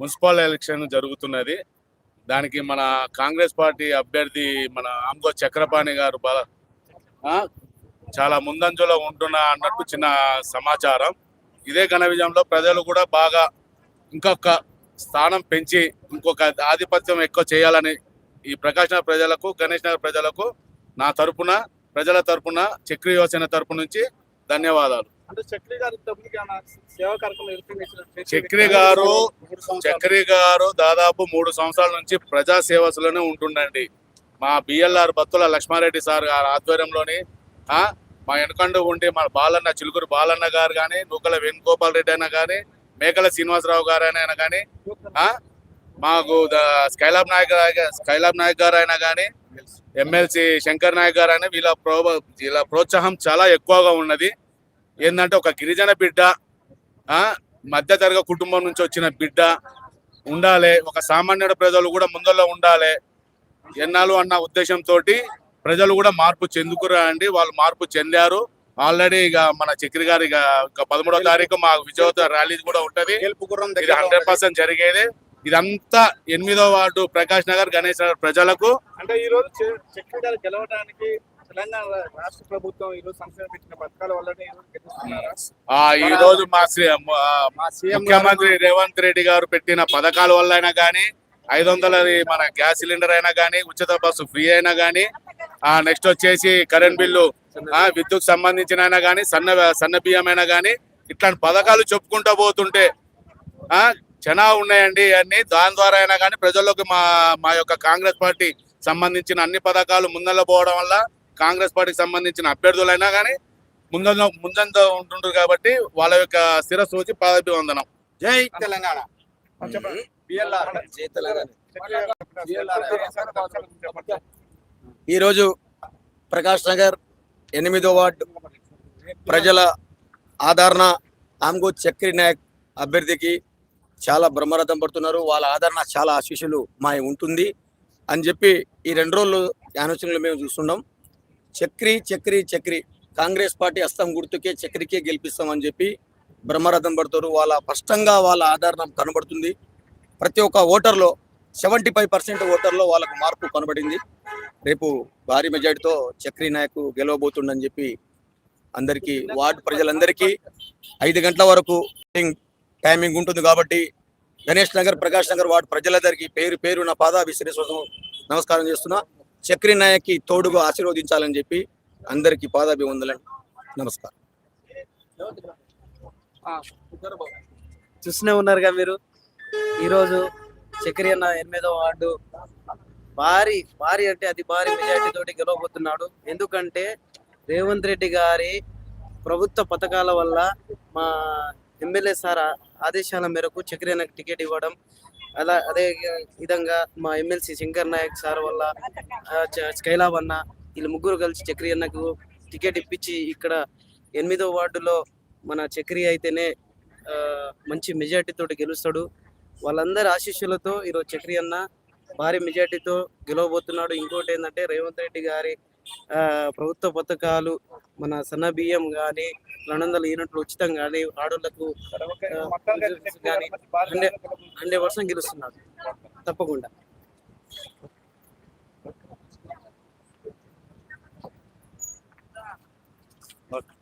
Municipal election జరుగుతున్నది. దానికి మన కాంగ్రెస్ పార్టీ అభ్యర్థి మన ఆంగో చక్రపాణి గారు చాలా ముందంజలో ఉంటున్నా అన్నట్టు చిన్న సమాచారం. ఇదే ఘన విజయంలో ప్రజలు కూడా బాగా ఇంకొక స్థానం పెంచి ఇంకొక ఆధిపత్యం ఎక్కువ చేయాలని ఈ ప్రకాశ్ నగర్ ప్రజలకు గణేష్ నగర్ ప్రజలకు నా తరపున ప్రజల తరపున చక్రి యువసేన తరపు నుంచి ధన్యవాదాలు. అంటే చక్రి గారు చక్రి గారు దాదాపు మూడు సంవత్సరాల నుంచి ప్రజా సేవసులోనే ఉంటుండండి. మా బిఎల్ఆర్ బత్తుల లక్ష్మారెడ్డి సార్ గారు ఆధ్వర్యంలోని మా వెనకండు ఉండి మా బాలన్న చిలుకూరు బాలన్న గారు కానీ నూకల వేణుగోపాల్ రెడ్డి అయినా కానీ మేకల శ్రీనివాసరావు గారు అయినా కానీ మాకు స్కైలాబ్ నాయక్ స్కైలాబ్ నాయక్ గారు అయినా కానీ ఎమ్మెల్సీ శంకర్ నాయక్ గారు అయినా వీళ్ళ ప్రో వీళ్ళ ప్రోత్సాహం చాలా ఎక్కువగా ఉన్నది. ఏంటంటే ఒక గిరిజన బిడ్డ ఆ మధ్యతరగతి కుటుంబం నుంచి వచ్చిన బిడ్డ ఉండాలి. ఒక సామాన్యుడు ప్రజలు కూడా ముందల్లో ఉండాలి. ఎన్నాళ్ళు అన్న ఉద్దేశంతో ప్రజలు కూడా మార్పు చెందుకురా అండి. వాళ్ళు మార్పు చెందారు. ఆల్రెడీ ఇక మన చక్రి గారు ఇక ఇక పదమూడో తారీఖు మా విజయవంత ర్యాలీ కూడా ఉంటది. హండ్రెడ్ పర్సెంట్ జరిగేది. ఇదంతా ఎనిమిదో వార్డు ప్రకాష్ నగర్ గణేష్ నగర్ ప్రజలకు అంటే ఈ రోజు చక్రి గారు గెలవడానికి తెలంగాణ రాష్ట్ర ప్రభుత్వం ఈ రోజు సంక్షేమ పెట్టిన పథకాల వల్లనే ఈ రోజు మా ముఖ్యమంత్రి రేవంత్ రెడ్డి గారు పెట్టిన పథకాల వల్ల అయినా కానీ ఐదు వందలది మన గ్యాస్ సిలిండర్ అయినా కానీ ఉచిత బస్సు ఫ్రీ అయినా కానీ ఆ నెక్స్ట్ వచ్చేసి కరెంట్ బిల్లు విద్యుత్ సంబంధించిన అయినా కానీ సన్న సన్న బియ్యం అయినా కానీ ఇట్లాంటి పథకాలు చెప్పుకుంటూ పోతుంటే ఆ చాలా ఉన్నాయండి అన్ని. దాని ద్వారా అయినా కానీ ప్రజల్లోకి మా మా యొక్క కాంగ్రెస్ పార్టీ సంబంధించిన అన్ని పథకాలు ముందర పోవడం వల్ల కాంగ్రెస్ పార్టీకి సంబంధించిన అభ్యర్థులైనా కానీ ముందంజ ముందంజ ఉంటుంటారు కాబట్టి వాళ్ళ యొక్క శిరస్సు వచ్చి పాదాభివందనం. జై తెలంగాణ. జై తెలంగాణ ఈరోజు ప్రకాష్ నగర్ ఎనిమిదో వార్డు ప్రజల ఆదరణ ఆమ్గో చక్రి నాయక్ అభ్యర్థికి చాలా బ్రహ్మరథం పడుతున్నారు. వాళ్ళ ఆదరణ చాలా ఆశీస్సులు మా ఉంటుంది. అని చెప్పి ఈ రెండు రోజులు ఆలోచనలు మేము చూస్తున్నాం. చక్రి చక్రి చక్రి. కాంగ్రెస్ పార్టీ అస్తం గుర్తుకే చక్రికే గెలిపిస్తామని చెప్పి బ్రహ్మరథం పడుతారు వాళ్ళ స్పష్టంగా వాళ్ళ ఆధారణం కనబడుతుంది. ప్రతి ఒక్క ఓటర్లో సెవెంటీ ఫైవ్ పర్సెంట్ ఓటర్లో వాళ్ళకు మార్పు కనబడింది. రేపు భారీ మెజార్టీతో చక్రి నాయకు గెలవబోతుండని చెప్పి అందరికీ వార్డు ప్రజలందరికీ ఐదు గంటల వరకు టైమింగ్- ఉంటుంది కాబట్టి గణేష్ నగర్ ప్రకాష్ నగర్ వార్డు ప్రజలందరికీ పేరు పేరు నా పాద విశ్లేషణ నమస్కారం చేస్తున్నా. చక్రి నాయక్కి తోడుగా ఆశీర్వదించాలని చెప్పి అందరికీ పాదాభివందనలు. నమస్కారం. చూస్తూనే ఉన్నారుగా మీరు? ఈరోజు చక్రి అన్న ఎనిమిదో వార్డు భారీ భారీ అంటే అది భారీ మెజార్టీ తోటి గెలవబోతున్నాడు. ఎందుకంటే రేవంత్ రెడ్డి గారి ప్రభుత్వ పథకాల వల్ల మా ఎమ్మెల్యే సార్ ఆదేశాల మేరకు చక్రి అన్నకు టికెట్ ఇవ్వడం అలా అదే విధంగా మా ఎమ్మెల్సీ శంకర్ నాయక్ సార్ వల్ల స్కైలాబ్ అన్న వీళ్ళు ముగ్గురు కలిసి చక్రి అన్నకు టికెట్ ఇప్పించి ఇక్కడ ఎనిమిదో వార్డులో మన చక్రి అయితేనే మంచి మెజార్టీ తోటి గెలుస్తాడు. వాళ్ళందరి ఆశీస్సులతో ఈరోజు చక్రి అన్న భారీ మెజార్టీతో గెలవబోతున్నాడు. ఇంకోటి ఏంటంటే రేవంత్ రెడ్డి గారి ప్రభుత్వ పథకాలు మన సన్న బియ్యం కానీ రెండు వందల యూనిట్లు ఉచితం కానీ ఆడోళ్ళకు కానీ హండ్రెడ్ హండ్రెడ్ పర్సెంట్ గెలుస్తున్నాడు తప్పకుండా.